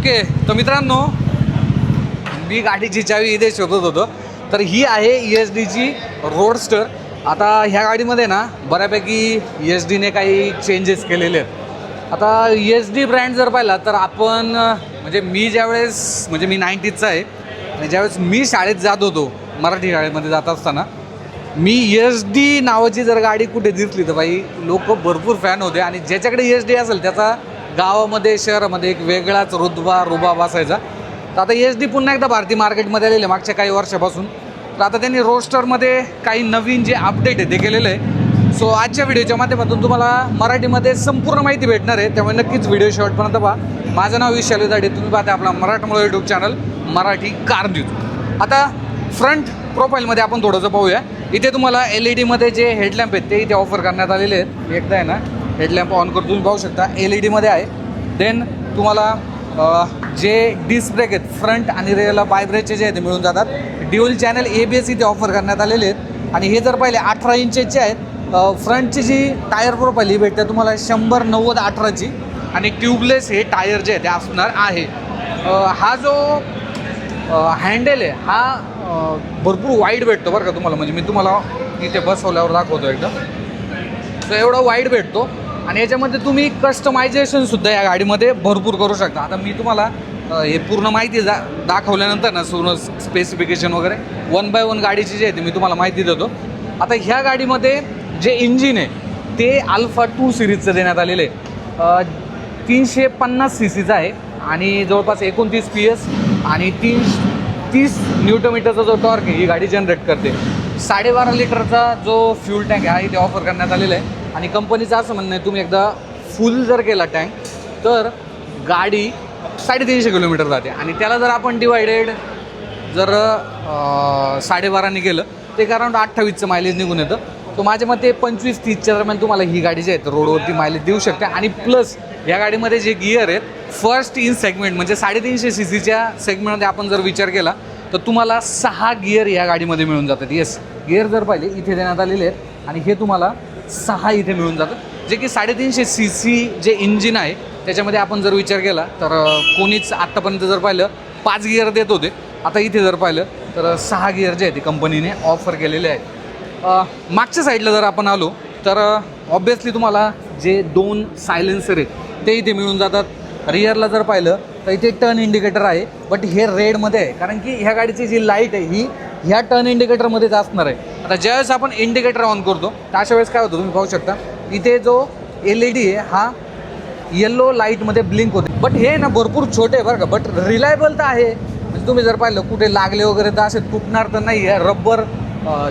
Okay तर मित्रांनो मी गाडीची चावी इथे शोधत होतो. तर ही आहे ई एस डीची रोडस्टर आता ह्या गाडीमध्ये ना बऱ्यापैकी ई एस डीने काही चेंजेस केलेले आहेत. आता ई एस डी ब्रँड जर पाहिला तर आपण म्हणजे मी ज्यावेळेस म्हणजे मी नाईन्टीजचा आहे आणि ज्यावेळेस मी शाळेत जात होतो मराठी शाळेमध्ये जात असताना मी एस डी नावाची जर गाडी कुठे दिसली तर बाई लोक भरपूर फॅन होते. आणि ज्याच्याकडे एस डी असेल त्याचा गावामध्ये शहरामध्ये एक वेगळाच रुतबा रुबाब असायचा. तर आता एस डी पुन्हा एकदा भारतीय मार्केटमध्ये आलेले मागच्या काही वर्षापासून. तर आता त्यांनी रोस्टरमध्ये काही नवीन जे अपडेट आहे ते केलेलं आहे. सो आजच्या व्हिडिओच्या माध्यमातून तुम्हाला मराठीमध्ये संपूर्ण माहिती भेटणार आहे. त्यामुळे नक्कीच व्हिडिओ शेवटपर्यंत पहा. माझं नाव विशाल दाडे तुम्ही पाहता आपला मराठमोळा YouTube channel Marathi car news आता फ्रंट प्रोफाईलमध्ये आपण थोडंसं पाहूया. इथे तुम्हाला एल ई डीमध्ये जे हेडलॅम्प आहेत ते इथे ऑफर करण्यात आलेले आहेत. एकदा आहे ना? हेडलॅम्प ऑन करून तुम्ही पाहू शकता. एल ई डीमध्ये आहे. देन तुम्हाला जे डिस्क ब्रेक आहेत फ्रंट आणि रेअरला बायब्रेकचे जे आहेत ते मिळून जातात. Dual channel A B S इथे ऑफर करण्यात आलेले आहेत. आणि हे जर पाहिले अठरा इंचेचे आहेत. फ्रंटची जी टायर प्रोफाईल ही भेटते तुम्हाला शंभर नव्वद अठराची. आणि ट्यूबलेस हे टायर जे आहे ते असणार आहे. हा जो हँडल आहे हा भरपूर वाईड भेटतो बरं का तुम्हाला. म्हणजे मी तुम्हाला इथे बसवल्यावर दाखवतो एकदा. सो एवढा वाईड भेटतो. आणि याच्यामध्ये तुम्ही कस्टमायझेशनसुद्धा या गाडीमध्ये भरपूर करू शकता. आता मी तुम्हाला हे पूर्ण माहिती जा दाखवल्यानंतर ना पूर्ण स्पेसिफिकेशन वगैरे वन बाय वन गाडीची जी आहे ती मी तुम्हाला माहिती देतो. आता ह्या गाडीमध्ये जे इंजिन आहे ते अल्फा टू सिरीजचं देण्यात आलेलं आहे. तीनशे पन्नास सी सीचं आहे आणि जवळपास एकोणतीस पी एस आणि तीन तीस न्यूटोमीटरचा जो टॉर्क आहे ही गाडी जनरेट करते. साडेबारा लिटरचा जो फ्यूल टँक आहे हा इथे ऑफर करण्यात आलेला आहे. आणि कंपनीचं असं म्हणणं आहे तुम्ही एकदा फुल जर केला टँक तर गाडी साडेतीनशे किलोमीटर जाते. आणि त्याला जर आपण डिवायडेड जर साडेबाराने गेलं ते एक अराउंड अठ्ठावीसचं मायलेज निघून येतं. तो माझ्या मते पंचवीस तीसच्या दरम्यान तुम्हाला ही गाडी जी आहे तर रोडवरती मायलेज देऊ शकते. आणि प्लस या गाडीमध्ये जे गिअर आहेत फर्स्ट इन सेगमेंट म्हणजे साडेतीनशे सी सीच्या सेगमेंटमध्ये आपण जर विचार केला तर तुम्हाला सहा गिअर या गाडीमध्ये मिळून जातात. येस गिअर जर पाहिले इथे देण्यात आलेले आहेत. आणि हे तुम्हाला सहा इथे मिळून जातात. जे की साडेतीनशे सी सी जे इंजिन आहे त्याच्यामध्ये आपण जर विचार केला तर कोणीच आत्तापर्यंत जर पाहिलं पाच गिअर देत होते. आता इथे जर पाहिलं तर सहा गिअर जे आहे ते कंपनीने ऑफर केलेले आहेत. मागच्या साईडला जर आपण आलो तर ऑब्वियसली तुम्हाला जे दोन सायलेन्सर आहेत ते इथे मिळून जातात. रिअरला जर पाहिलं तर इथे टर्न इंडिकेटर आहे बट हे रेडमध्ये आहे. कारण की ह्या गाडीची जी लाइट आहे ही ह्या टर्न इंडिकेटरमध्येच असणार आहे. आता ज्यावेळेस आपण इंडिकेटर ऑन करतो तर अशा वेळेस काय होतं तुम्ही पाहू शकता इथे जो एल ई डी आहे हा येल्लो लाईटमध्ये ब्लिंक होते. बट हे ना भरपूर छोटे आहे बरं का. बट रिलायबल तर आहे. म्हणजे तुम्ही जर पाहिलं कुठे लागले वगैरे तर असे तुटणार तर नाही आहे रब्बर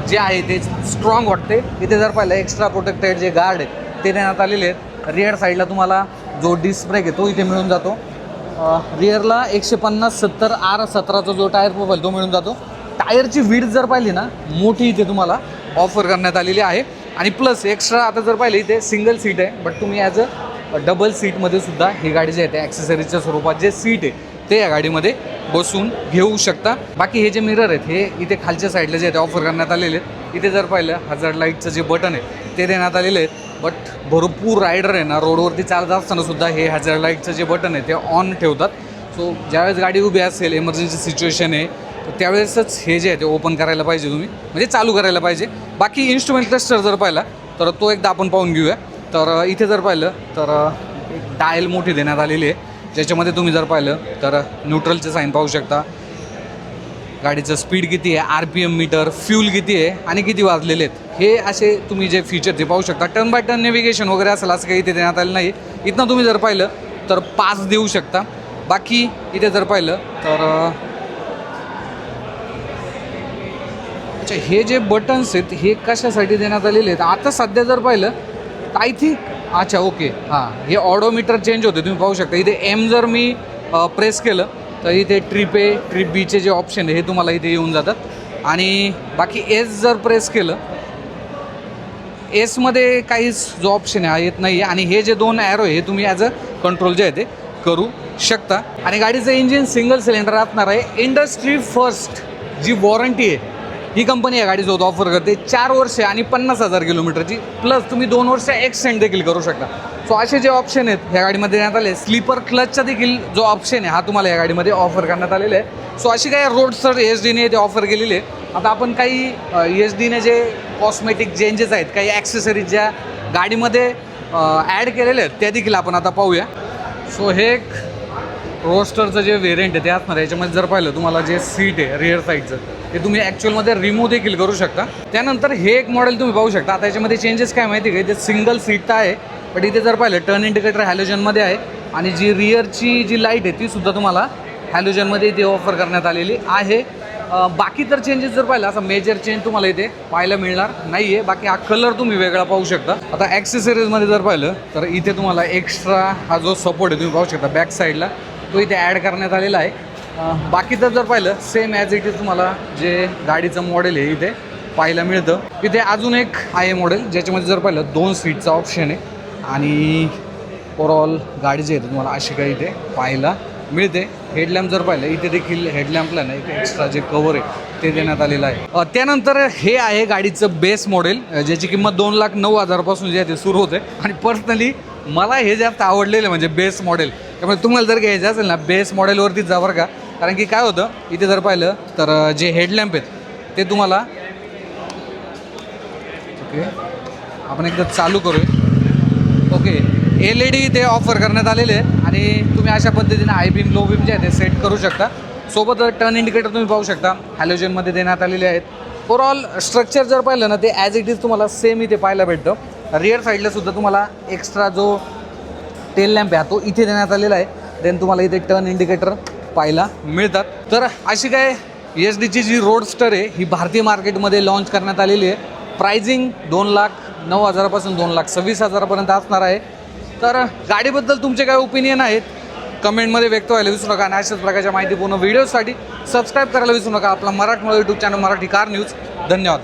जे आहे ते स्ट्रॉंग वाटते. इथे जर पाहिलं एक्स्ट्रा प्रोटेक्टेड जे गार्ड आहेत ते देण्यात आलेले आहेत. रिअर साईडला तुम्हाला जो डिस्क ब्रेक आहे तो इथे मिळून जातो. रिअरला एकशे पन्नास सत्तर आर सतराचा जो टायर प्रोफाईल तो मिळून जातो. टायरची वीड जर पाहिली ना मोठी इथे तुम्हाला ऑफर करण्यात आलेली आहे. आणि प्लस एक्स्ट्रा आता जर पाहिलं इथे सिंगल सीट आहे. बट तुम्ही ॲज अ डबल सीटमध्ये सुद्धा ही गाडी जी आहे त्या ॲक्सेसरीजच्या स्वरूपात जे सीट आहे ते या गाडीमध्ये बसून घेऊ शकता. बाकी हे जे मिरर आहेत हे इथे खालच्या साईडला जे आहे ते ऑफर करण्यात आलेले आहेत. इथे जर पाहिलं हजार्ड लाईटचं जे बटन आहे ते देण्यात आलेले आहेत. बट भरपूर रायडर आहे ना रोडवरती चालत असताना सुद्धा हे हजार्ड लाईटचं जे बटन आहे ते ऑन ठेवतात. सो ज्यावेळेस गाडी उभी असेल इमर्जन्सी सिच्युएशन आहे त्यावेळेसच हे जे आहे ते ओपन करायला पाहिजे तुम्ही. म्हणजे चालू करायला पाहिजे. बाकी इन्स्ट्रुमेंट क्लस्टर जर पाहिला तर तो एकदा आपण पाहून घेऊया. तर इथे जर पाहिलं तर एक डायल मोठी देण्यात आलेली आहे. ज्याच्यामध्ये तुम्ही जर पाहिलं तर न्यूट्रलचे साईन पाहू शकता. गाडीचं स्पीड किती आहे R P M meter fuel किती आहे आणि किती वाजलेले आहेत. हे असे तुम्ही जे फीचर ते पाहू शकता. टर्न बाय टर्न नेव्हिगेशन वगैरे असेल असं काही इथे देण्यात आलं नाही इथनं तुम्ही जर पाहिलं तर पास देऊ शकता. बाकी इथे जर पाहिलं तर अच्छा हे जे बटन्स आहेत हे कशासाठी देण्यात आलेले आहेत? आता सध्या जर पाहिलं तर आय थिंक अच्छा ओके हां हे ऑडोमीटर चेंज होते तुम्ही पाहू शकता. इथे एम जर मी प्रेस केलं तर इथे ट्रिप ए ट्रिप बीचे जे ऑप्शन आहे हे तुम्हाला इथे येऊन जातात. आणि बाकी एस जर प्रेस केलं एसमध्ये काहीच जो ऑप्शन आहे येत नाही आहे आणि हे जे दोन ॲरो आहे हे तुम्ही ॲज अ कंट्रोल जे आहे ते करू शकता. आणि गाडीचं इंजिन सिंगल सिलेंडर असणार आहे. इंडस्ट्री फर्स्ट जी वॉरंटी आहे ही कंपनी या गाडीसोबत ऑफर करते. चार वर्षे आणि पन्नास हजार किलोमीटरची. प्लस तुम्ही दोन वर्ष एक्सटेंड देखील करू शकता. सो असे जे ऑप्शन आहेत ह्या गाडीमध्ये देण्यात आले. स्लीपर क्लचचा देखील जो ऑप्शन आहे हा तुम्हाला या गाडीमध्ये ऑफर करण्यात आलेला आहे. सो अशी काही रोडस्टर एच डीने ते ऑफर केलेली आहे. आता आपण काही एच डीने जे कॉस्मेटिक चेंजेस आहेत काही ॲक्सेसरीज ज्या गाडीमध्ये ॲड केलेले आहेत त्या देखील आपण आता पाहूया. सो हे एक रोस्टरचं जे व्हेरियंट आहे ते असणार याच्यामध्ये जर पाहिलं तुम्हाला जे सीट आहे रिअर साईडचं ते तुम्ही ॲक्च्युअलमध्ये रिमूव्ह देखील करू शकता. त्यानंतर हे एक मॉडेल तुम्ही पाहू शकता. आता याच्यामध्ये चेंजेस काय माहिती आहे का? इथे सिंगल सीट तर आहे पण इथे जर पाहिलं टर्न इंडिकेटर हॅलोजनमध्ये आहे. आणि जी रिअरची जी लाइट आहे ती सुद्धा तुम्हाला हॅलोजनमध्ये इथे ऑफर करण्यात आलेली आहे. बाकी तर चेंजेस जर पाहिलं असं मेजर चेंज तुम्हाला इथे पाहायला मिळणार नाही आहे बाकी हा कलर तुम्ही वेगळा पाहू शकता. आता ॲक्सेसरीजमध्ये जर पाहिलं तर इथे तुम्हाला एक्स्ट्रा हा जो सपोर्ट आहे तुम्ही पाहू शकता बॅक साईडला तो इथे ॲड करण्यात आलेला आहे. बाकीचं बाकी तर जर पाहिलं सेम ॲज इट इज तुम्हाला जे गाडीचं मॉडेल आहे इथे पाहायला मिळतं. इथे अजून एक आहे मॉडेल ज्याच्यामध्ये जर पाहिलं दोन सीटचा ऑप्शन आहे. आणि ओवरऑल गाडी जी आहे तुम्हाला अशी काही इथे पाहायला मिळते. हेडलॅम्प जर पाहिलं इथे देखील हेडलॅम्पला ना एक एक्स्ट्रा जे कवर आहे ते देण्यात आलेलं आहे. त्यानंतर हे आहे गाडीचं बेस मॉडेल ज्याची किंमत दोन लाख नऊ हजारपासून जे आहे ते सुरू होते. आणि पर्सनली मला हे जास्त आवडलेलं आहे म्हणजे बेस मॉडेल त्यामुळे तुम्हाला जर घ्यायचं असेल ना बेस मॉडेलवरती जा बरं का. कारण की काय होतं इथे जर पाहिलं तर जे हेडलॅम्प आहेत ते तुम्हाला ओके आपण एकदा चालू करूया. ओके एल ई डी ते ऑफर करण्यात आलेले आहे आणि तुम्ही अशा पद्धतीने हाय बीम लो बीम जे आहे ते सेट करू शकता. सोबत टर्न इंडिकेटर तुम्ही पाहू शकता. हॅलोजनमध्ये देण्यात आलेले आहेत. ओवरऑल स्ट्रक्चर जर पाहिलं ना ते ॲज इट इज तुम्हाला सेम इथे पाहायला भेटतं. रिअर साईडला सुद्धा तुम्हाला एक्स्ट्रा जो टेल लॅम्प आहे तो इथे देण्यात आलेला आहे. देन तुम्हाला इथे टर्न इंडिकेटर पाहायला मिळतात. तर अशी काय एस डीची जी रोडस्टर आहे ही भारतीय मार्केटमध्ये लॉन्च करण्यात आलेली आहे. प्राइजिंग दोन लाख नऊ हजारापासून दोन लाख सव्वीस हजारापर्यंत असणार आहे. तर गाडीबद्दल तुमचे काय ओपिनियन आहेत? कमेंटमध्ये व्यक्त व्हायला विसरू नका आणि अशाच प्रकारच्या माहितीपूर्ण व्हिडिओसाठी सबस्क्राईब करायला विसरू नका. आपला मराठमोळा YouTube channel Marathi car news धन्यवाद.